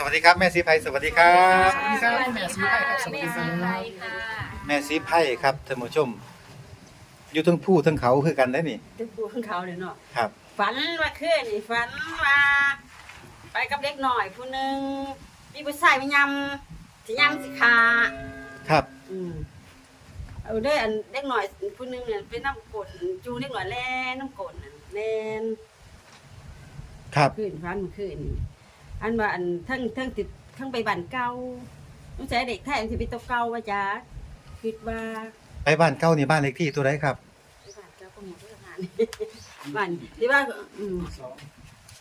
สวัสดีครับแม่สีไพสวัสดีครับสวัสดีครับแม่สีไพครับสวัสดีครับ แม่สีไพค่ะแม่สีไพครับท่านผู้ชม อยู่ทั้งผู้ทั้งเขาคือกันได้นี่ตึกปูของเขาเลยเนาะครับ ฝันว่าคืนนี่ฝันว่า ไปกับเด็กหน่อยผู้หนึงมีผู้ชายมายำสิยำสิขาครับอืมเอาเด้ออันเด็กหน่อยผู้หนึงเนี่ยเป็นน้ำกลนจูเด็กหน่อยแล่นน้ำกลนน่ะแล่นครับคืนฝันเมื่อคืนนี่ อันว่าอันทั้งทั้งติดทั้งไปบ้านเก่าต้องใช้เด็กแท้ที่เป็นตัวเก่าว่าจ้าคิดว่าไปบ้านเก่านี่บ้านเลขที่ตัวไหนครับบ้านเก่าก็มีเพื่อนงานบ้านที่ว่าอืม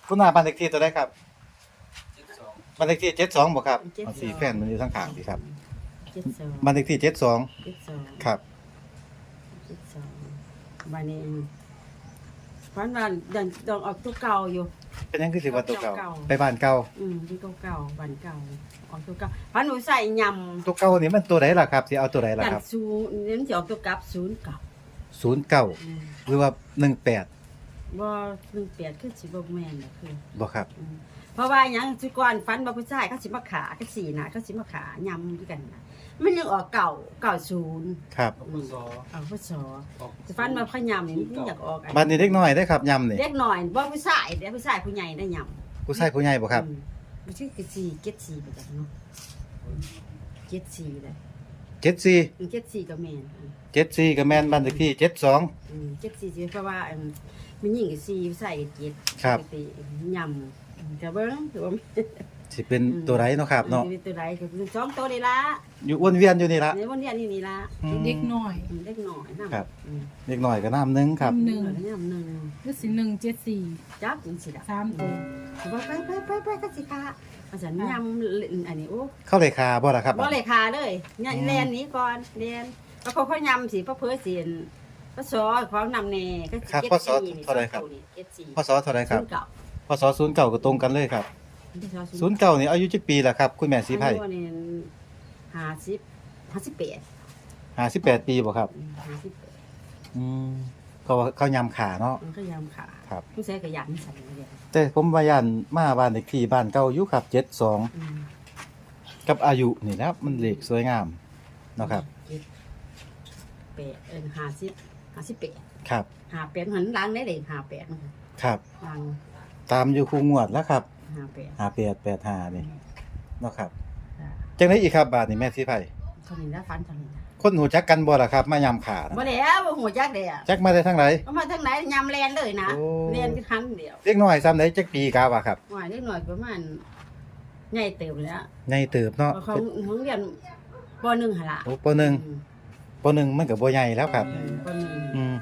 คุณนาบ้านเลขที่ตัวไหนครับบ้านเลขที่เจ็ดสองบ่ครับ72เอาสีแฟนมันอยู่ข้างข้างดีครับเจ็ดสองบ้านเลขที่เจ็ดสองเจ็ดสองครับเจ็ดสองบ้านนี้ฝันว่าเดินดองออกตัวเก่าอยู่ เป็นยังคือสิว่าตัวเก่า เก่าไปบ้านเก่าอืมที่ตัวเก่าบ้านเก่าออกตัวเก่าฝันหนูใส่ยำตัวเก่านี่มันตัวไหนล่ะครับสิเอาตัวไหนล่ะยันครับซูเน้นจะออกตัวกลับศูนย์เก่าศูนย์เก้าอืมหรือว่าหนึ่งแปดบ่หนึ่งเปียดขึ้นสิบ่แม่นน่ะคือบ่ครับอืม เพราะว่าหยังสุกรฝันว่าผู้ชายเขาสิมาขาเขาสีนะเขาสิมาขายำด้วยกันนะมันยังออกเก่าเก่าศูนย์ครับอืมเอาพศจะฟันมาพะยำนี่มันอยากออกอันบ้านนี้เล็กน้อยได้ครับยำนี่เล็กหน่อยว่าผู้ชายเด็กผู้ชายผู้ใหญ่ได้ยำผู้ชายผู้ใหญ่บ่ครับ อืมมันชื่อคือสี่เก็ดสี่ไปจากเนาะเก็ดสี่เลยเจ็ดสี่อืมเก็ดสี่ก็แมนเจ็ดสี่กับแมนบ้านเลขที่เจ็ดสอง อืมเก็ดสี่เพราะว่าอืมมันยิ่งกับสี่ผู้ชายกับเก็ดครับ ปกติยำอืม จะเบิ้งถือว่าสิเป็นตัวไรเนาะครับเนาะอืมตัวไรก็คือสองตัวนี่ละอยู่อ้วนเวียนอยู่นี่ละในวันเนี้ยนี่นี่ละอืม เด็กน้อยอืมเล็กหน่อยน้ำครับ อืมเล็กน้อยก็น้ำหนึงครับ หนึ่งน้ำหนึ่งคือสิหนึ่งเจ็ดสี่จับมันสิดะสามตัวถือว่าไปไปไปไปก็สิค่ะอาจารย์ยำอันนี้โอ้เข้าเลยคาบ่ล่ะครับ บ่เลยคาเลยเนี่ยเรียนนี้ก่อนเรียนแล้วเขาเขายำสิพระเพื่อเสียนพระสอของนำเนก็ครับเจ็ดพศสี่นี่เท่าไหร่ครับ เจ็ดสี่พศเท่าไหรครับ ศูนย์เก่า พศศูนย์เก่าก็ตรงกันเลยครับศูนย์เก่านี่อายุจักปีละครับ คุณแม่สีไผ่อายุนี่ห้าสิบห้าสิบแปดห้าสิบแปดปีบ่ครับห้าสิบแปดอืมเพราะว่าเขายำขาเนาะมันก็ยำขาครับผู้ชายก็ยำใส่เดียวแต่ผมว่ายันมาบ้านเลขที่บ้านเก่าอยู่ครับเจ็ดสองอืมกับอายุนี่นะมันเลขสวยงามเนาะครับเจ็ดแปดเอ็นห้าสิบห้าสิบแปดครับห้าแปดหันหล้างได้เลยห้าแปดมันครับหล้าง ตามอยู่คู่งวดแล้วครับห้าแปดห้าแปดแปดห้านี่เนาะครับอ่าจังไดอีกครับบาทนี่แม่สีไผ่เท่านี้นะฟันเท่านี้นะคนหูจักกันบ่ล่ะครับ มายำขานะบ่แล้วบ่หัวจักเลยอะจักมาได้ทั้งไหน เอามาทางไหนยำแลนเลยนะโอ้ เรียนครั้งเดียวเล็กน้อยซ้ำไหนจักปีกาวะครับหน่อยนิดหน่อยประมาณใหญ่เติมแล้วใหญ่เติบเนาะเขาเขาเรียนปหนึ่งหนละโอ้ปหนึ่งอืมปหนึ่งมันก็บ่ใหญ่แล้วครับ ปหนึ่งอืม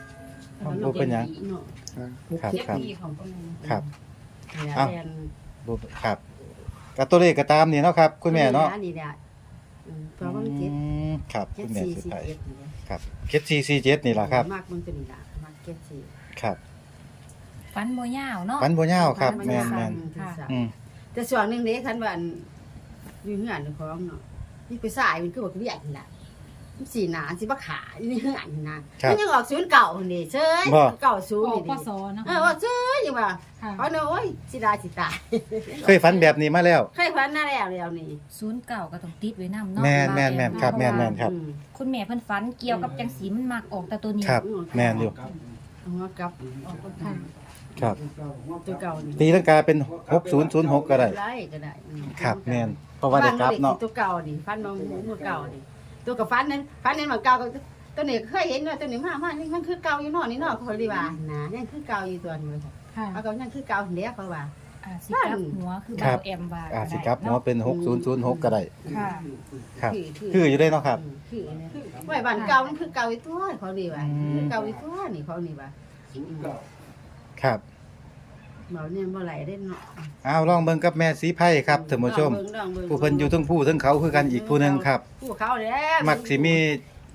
แล้วบ่เป็นหยังเนาะครับ เจ็ดครับปีของปนึงครับเนี่ย อ้าวเรียนบ่ครับก็ตัวเลขก็ตามนี่เนาะครับ คุณแม่เนาะนี่แหละอืมเพราะว่ามันเจ็ดอืมครับเจ็คุดณแม่สี่สิสี่ไปเจ็ดนี่แหละครับเจ็ดสี่สี่เจ็ดนี่ล่ะครับ มากมันตัวนี้ละมากเจ็ดสี่ครับฟันโมยาวเนาะ ฟันบ่ยาวครับมัแม่นสั่แม่นค่ะ อืมแต่ส่วนหนึ่งเด็กคันว่าอันอยู่เหือนของเนาะนี่ไปสายมันคือบอกเรียกนี่แหละ มันสีหนาสิบ่ขานี่เหือนนี่นะครับ มันยังออกศูนย์เก่าคนนี้เชยบ่ เก่าศูนย์ออกนี่พดิศนะเออว่าเชยอยู่ว่าค่ะเพราะเนอะโอ้ยสิดาสิตายเคยฝันแบบนี้มาแล้ว เคยฝันหน้าแล้วแล้วนี่ศูนย์เก่าก็ต้องติดไว้นำเนาะแม่นแม่นแม่นครับแม่นแม่นครับ อืม คุณแม่เพิ่นฝันเกี่ยวกับจังสีมันมักออกแต่ตัวนี้ครับ แม่นอยู่เอามากลับค่ะครับ ตัวเก่านี่ตีลังกาเป็น 6006 ก็ได้ได้ก็ได้อืมครับแม่นเพราะว่าได้กลับเนาะ ฟัตัวเก่านี่ฟันมาหมูมือเก่านี่ ตัวกับฟันนั้นฟันนั้นมาเก่าก็ตัวนี้เคยเห็นว่าตัวนี้มามานี่มันคือเก่าอยู่เนอกนี่เนอกเขาดีว่านะยังคือเก่าอยู่ตัวนี้เลยค่ะเอาก็ยังคือเก่าเนี้ยเขาว่าอ่าสิกลับหัวคือครัเบาบแอมว่าอ่าก็สิได้กลับหัวเนาะเป็น6006ก็ได้ ค่ะ ครับคือคืออยู่ได้เนาะครับ คือเนี่ยไว้บ้านเก่ามันคือเก่าอีตัวเขาดีว่าอืมคือเก่าอีตัวนี่เขานี่ว่า ครับ เบาเนี่ยบ่ไหลได้เนาะเอาลองเบิ่งกับแม่สีไผ่ครับท่านผู้ชม ลองเบิ่งลองเบิ่งผู้เพิ่นอยู่ทั้งผู้ทั้งเขาคือกันอีกผู้หนึงครับ ผู้เขาแล้วมักสิมี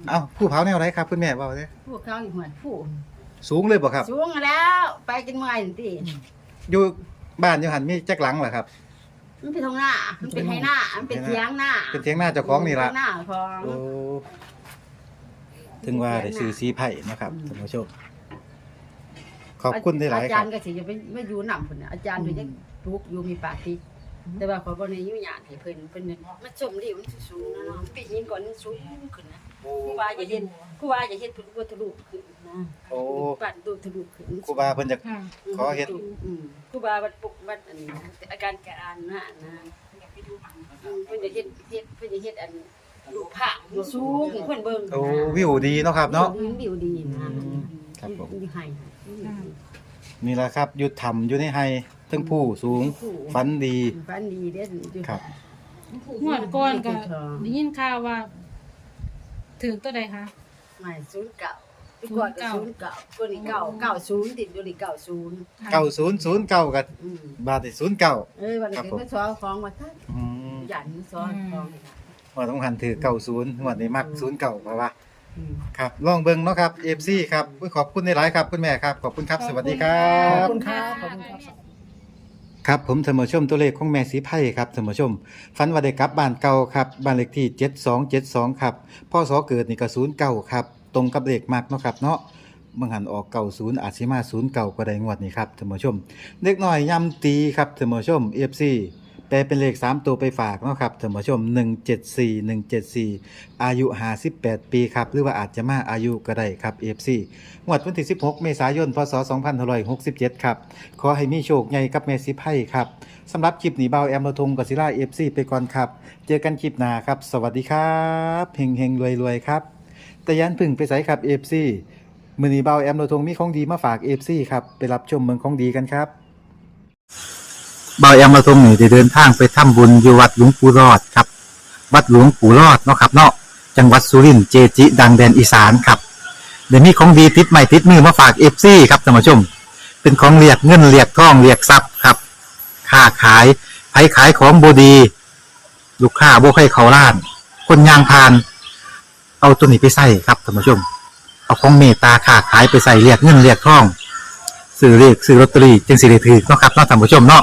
เอ้าผู้เผาแนวไหนครับคุณแม่เว้าเด้ผู้เขาอยู่หัวผู้สูงเลยบ่ครับ สูงแล้วไปกินเมื่อยนี่ติอยู่บ้านอยู่หันมีจักหลังเหรอครับ มันเป็นทางหน้ามันเป็นไห้หน้ามันเป็นเทียงหน้าเป็นเถียงหน้าเจ้าของนี่ล่ะเทียงหน้าของ โอ้ถึงว่าได้ซื้อสีไผ่นะครับท่านผู้ชม ขอบคุณได้หลายอาคจารัรบ ย์ก็สิจะไปไม่อยู่นำพุ่นน่ะอาจารย์อยู่จังทุกอยู่มีปากที่แต่ว่าขอบ่ได้ยุ่งยากให้เพิ่นเพิ่นเนี่ยมาชมดิมันสูงๆนะเนาะปีนี้ก่อนมันสูงขึ้นนะครูบาอย่าเฮ็ดครูบาอย่าเฮ็ดเพิ่นบ่ทะลุขึ้นนะโอ้ ปั่นดูทะลุขึ้น ครูบาเพิ่นจะ ค่ะขอเฮ็ด อืมครูบาวัดปุกวัดอันนี้นะอาการการนะนะอืมเพิ่นจะเฮ็ดเฮ็ดเพิ่นจะเฮ็ดอันลูกผาสูงให้เพิ่นเบิ่งโอ้วิวดีเนาะครับเนาะ วิวดีนะครับผมอยู่ให้ นี่แหละครับอยู่ถ้ำอยู่ในไฮทั้งผู้สูงฝันดี ฝันดีเด้ออยู่ครับ งวดก่อนก็ได้ยินข่าวว่าถือตัวใดคะ หมายศูนย์เก่าที่ก่อนก็ศูนย์เก่าตัวนี้เก่าเก่าศูนย์ติดอยู่นี่เก่าศูนย์เก้าศูนย์ศูนย์เก้ากับอืมบาทศูนย์เก้าเอ้ยวันนี้ครับผมเพิ่นสอนของว่าท่านอืมหยันสอนของนี่ล่ะว่าต้องหันถือเก้าศูนย์วันนี้มักศูนย์เก้าเพราะว่า อืม ครับลองเบิ่งเนาะครับเอฟซีครับอุ๊ยขอบคุณในหลายๆครับคุณแม่ครับ ขอบคุณครับ สวัสดีครัขบอบคุณครับขอบคุณครับ ครับผมเสมอชมตัวเลขของแม่สีไพ่ครับเสมอชมฝันว่าได้กลับบ้านเก่าครับบ้านเลขที่ 7272 ครับพ่อสอเกิดนี่ก็09ครับตรงกับเลขมากเนาะครับเนาะบางหันออกเก่าศูนย์อาจสิมาศูนย์เก่าก็ได้งวดนี้ครับเสมอชมเล็กน้อยย่ำตีครับเสมอชม FC แปลเป็นเลข 3 ตัวไปฝากเนาะครับเสมอชม 174 174 อายุ 58 ปีครับ หรือว่าอาจจะมาอายุก็ได้ครับ FC งวดวันที่ 16 เมษายน พศ 2567 ครับ ขอให้มีโชคใหญ่กับแม่สิไพ่ครับสำหรับคลิปหนีเบาแอมระทงกับศิลาเอฟซีไปก่อนครับ เจอกันคลิปหน้าครับ สวัสดีครับเฮงเฮงรวยรวยครับแต่ยันพึ่งไปใส่ครับเอฟซีมือหนีเบาแอมระทงมีของดีมาฝากเอฟซีครับ ไปรับชมเมืองของดีกันครับ บาแอมระทงนี่ได้เดินทางไปทำบุญอยู่วัดหลวงปู่รอดครับ วัดหลวงปู่รอดเนาะครับเนาะจังหวัดสุรินทร์เจจิ ดังแดนอีสานครับเดี๋ยวมีของดีติดใหม่ติดมือมาฝากเอฟซีครับท่านผู้ชม เป็นของเรียกเงินเรียกทองเรียกทรัพย์ครับค้าขายไผขายของบดี ลูกค้าบ่ใครเขาล้าน คนยางพาน เอาตัวนี้ไปใส่ครับท่านผู้ชม เอาของเมตตาค้าขายไปใส่เรียกเงินเรียกทองซื้อเรียกซื้อลอตเตอรี่จึงสิได้ถือเนาะครับเนาะท่านผู้ชมเนาะ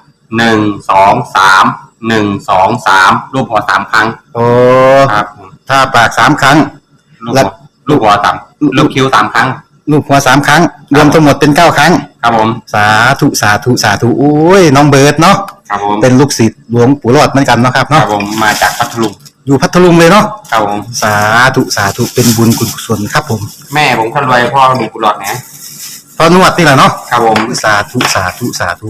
หนึ่งสองสามหนึ่งสองสามรูปหัวสามครั้งโอ้ครับผมถ้าปากสามครั้ง ลูกแล้หัววลูกหัวสามลูกคิ้วสามครั้ง ลูกหัวสามครั้ง รวมทั้งหมดเป็นเก้าครั้ง ครับผมสาธุสาธุสาธุโอ้ยน้องเบิร์ดเนาะครับผมเป็นลูกศิษย์หลวงปู่รอดเหมือนกันเนาะครับครัเนาะบผมมาจากพัทลุงอยู่พัทลุงเลยเนาะครับผมสาธุสาธุเป็นบุญคุณกุศลครับผมแม่ผมคนรวยพ่อมีกุหลาบนะพอนวดนี่แหละเนาะครับผมสาธุสาธุสาธุ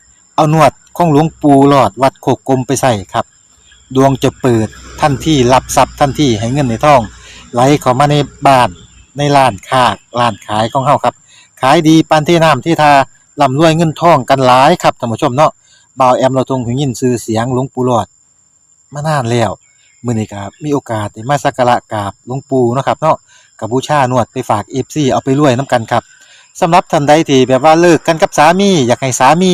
เอานวดของหลวงปู่หลอดวัดโคกกลมไปใส่ครับ ดวงจะเปิดทันที่รับทรัพย์ทันที่ให้เงินในท้อง ไหลเข้ามาในบ้านในร้านค้าร้านขายของเฮาครับ ขายดีปานที่น้ำที่ทาร่ำรวยเงินทองกันหลายครับท่านผู้ชมเนาะบ่าวแอมเราทรงหูยินชื่อเสียงหลวงปู่หลอดมานานแล้วมื้อนี้ก็มีโอกาสได้มาสักการะกราบหลวงปู่เนาะครับเนาะกับบูชานวดไปฝาก FC เอาไปรวยนํกันครับสำหรับท่านใดที่แบบว่าเลิกกันกับสามี อยากให้สามี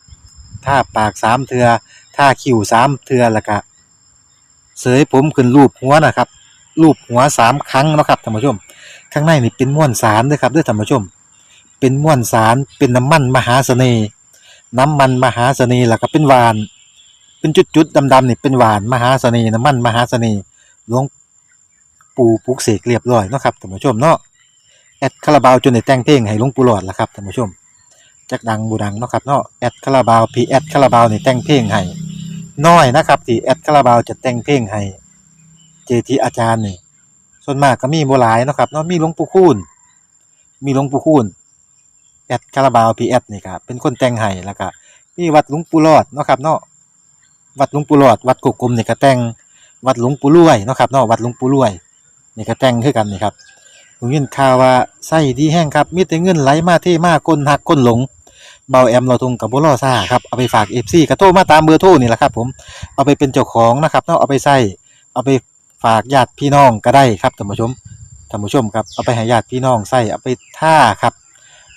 ท่าปากสามเทือท่าคิ้วสามเทือแล้วก็เสยผมขึ้นรูปหัวนะครับรูปหัวสามครั้งนะครับท่านผู้ชม ข้างในนี่เป็นม้วนสารเด้อครับด้อท่านผู้ชม เป็นม้วนสารเป็นน้ำมันมหาเสน่ห์น้ำมันมหาเสน่ห์แล้วก็เป็นหวาน เป็นจุดๆดำๆนี่เป็นหวานมหาเสน่ห์น้ำมันมหาเสน่ห์หลวงปู่ปลุกเสกเรียบร้อยนะครับท่านผู้ชมเนาะแอดคาราบาวจนได้แต่งเพลงให้หลวงปู่หลอดแล้วครับท่านผู้ชม จักดังบูดังเนาะครับเนาะแอดคาราบาวพีแอดคาราบาวนี่แต่งเพลงให้น้อยนะครับที่แอดคาราบาวจะแต่งเพลงให้เจทีอาจารย์นี่ส่วนมากก็มีโบ่หลายเนาะครับเนาะมีหลวงปู่คูณมีหลวงปู่คูณแอดคาราบาวพีแอดนี่ครับเป็นคนแต่งให้แล้วก็มีวัดหลวงปู่รอดเนาะครับเนาะวัดหลวงปู่รอด วัดกกกลมนี่ก็แต่งวัดหลวงปู่รวยเนาะครับเนาะวัดหลวงปู่รวยนี่ก็แต่งคือกันนี่ครับผมยินข่าวว่าไส้ดีแห้งครับมีแต่เงินไหลมาเทมากคนหักคนหลง เบาแอมเราทงกับบุรอซ่าครับเอาไปฝากเอฟซีกระโทรมาตามเบอร์โทรนี่แหละครับผมเอาไปเป็นเจ้าของนะครับเนาะเอาไปใส่เอาไปฝากญาติพี่น้องก็ได้ครับท่านผู้ชมท่านผู้ชมครับเอาไปให้ญาติพี่น้องใส่เอาไปท่าครับ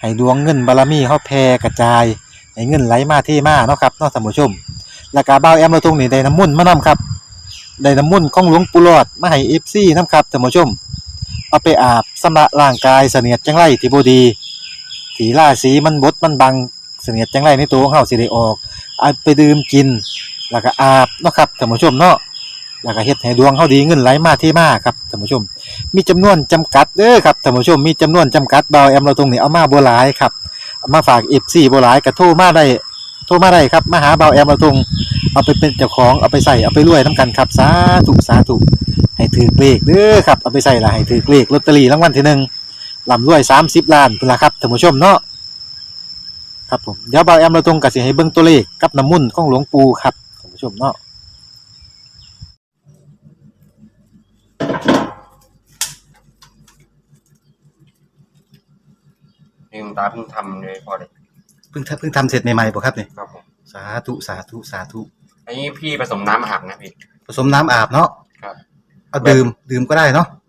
ให้ดวงเงินบารมีเฮาแผ่กระจายให้เงินไหลมาเทมาเนาะครับเนาะท่านผู้ชมแล้วก็บ่าแอมเราตรงนี้ได้น้ำมุ่นมานํครับได้น้ำมุ่นของหลวงปู่หลอดมาให้ FC นํครับท่านผู้ชมเอาไปอาบสำระร่างกายเสนียดจังไรที่บดี ที่าศีมันบดมันบังเสนียดจังไรในตัวของเฮาสิได้ออกเอาไปดื่มกิน แล้วก็อาบเนาะครับท่านผู้ชมเนาะแล้วก็เฮ็ดให้ดวงเฮาดีเงินไหลมาเทมาครับท่านผู้ชม มีจำนวนจำกัดเด้อครับท่านผู้ชมมีจำนวนจำกัดเบาแอมเราตรงนี้เอามาบ่หลายครับเอามาฝาก FC บ่หลายก็โทรมาได้โทรมาได้ครับมาหาเบาแอมเราตรงเอาไปเป็นเจ้าของเอาไปใส่เอาไปรวยนํกันครับสาธุสาธุให้ถือเลขเด้อครับเอาไปใส่ละให้ถือเลขลอตเตอรี่รางวัลที่หนึ่ง ลำรวย 30 ล้านพุ่นล่ะครับท่านผู้ชมเนาะครับผมเดี๋ยวเบาแอมเราตรงก็สิให้เบิ่งตัวเลขกับน้ำมุ่นต์ของหลวงปู่ครับท่านผู้ชมเนาะนี่คุณตาเพิ่งทำเลยพอเลยเพิ่งทำเพิ่งทำเสร็จใหม่ๆบ่ครับนี่ครับผมสาธุสาธุสาธุอันนี้พี่ผสมน้ำอาบนะพี่ผสมน้ำอาบเนาะครับเอาดื่มดื่มก็ได้เนาะ